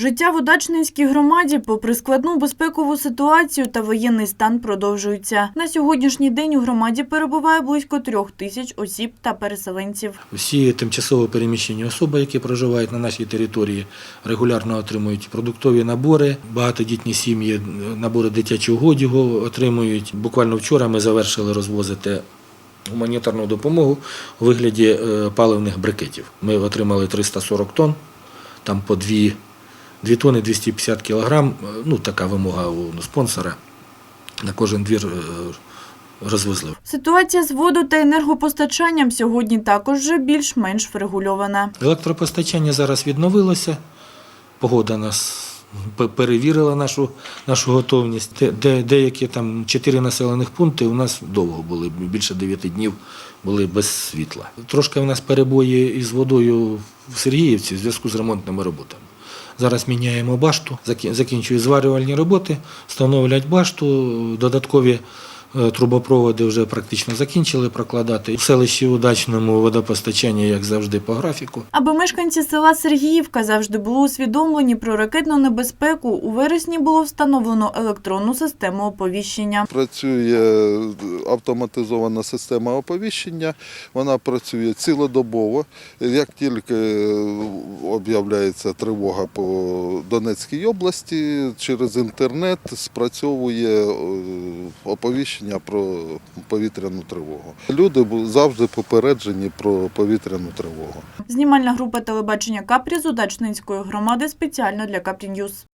Життя в Удачненській громаді, попри складну безпекову ситуацію та воєнний стан, продовжується. На сьогоднішній день у громаді перебуває близько трьох тисяч осіб та переселенців. Всі тимчасово переміщені особи, які проживають на нашій території, регулярно отримують продуктові набори. Багатодітні сім'ї набори дитячого одягу отримують. Буквально вчора ми завершили розвозити гуманітарну допомогу у вигляді е, паливних брикетів. Ми отримали 340 тонн, там по 2, 2 тонни 250 кілограм. Е, Ну, така вимога у спонсора. На кожен двір е, розвезли. Ситуація з воду та енергопостачанням сьогодні також вже більш-менш врегульована. Електропостачання зараз відновилося. Погода нас перевірила нашу, нашу готовність. Де, де, деякі там чотири населених пункти у нас довго були, більше дев'яти днів були без світла. Трошки у нас перебої із водою в Сергіївці в зв'язку з ремонтними роботами. Зараз міняємо башту, закі- закінчують зварювальні роботи, встановлять башту, додаткові трубопроводи вже практично закінчили прокладати. В селищі Удачному водопостачання, як завжди, по графіку. Аби мешканці села Сергіївка завжди були усвідомлені про ракетну небезпеку, у вересні було встановлено електронну систему оповіщення. Працює автоматизована система оповіщення, вона працює цілодобово. Як тільки об'являється тривога по Донецькій області, через інтернет спрацьовує е, оповіщення про повітряну тривогу. Люди завжди попереджені про повітряну тривогу. Знімальна група телебачення Капрі з Удачницької громади спеціально для Капрі Ньюз.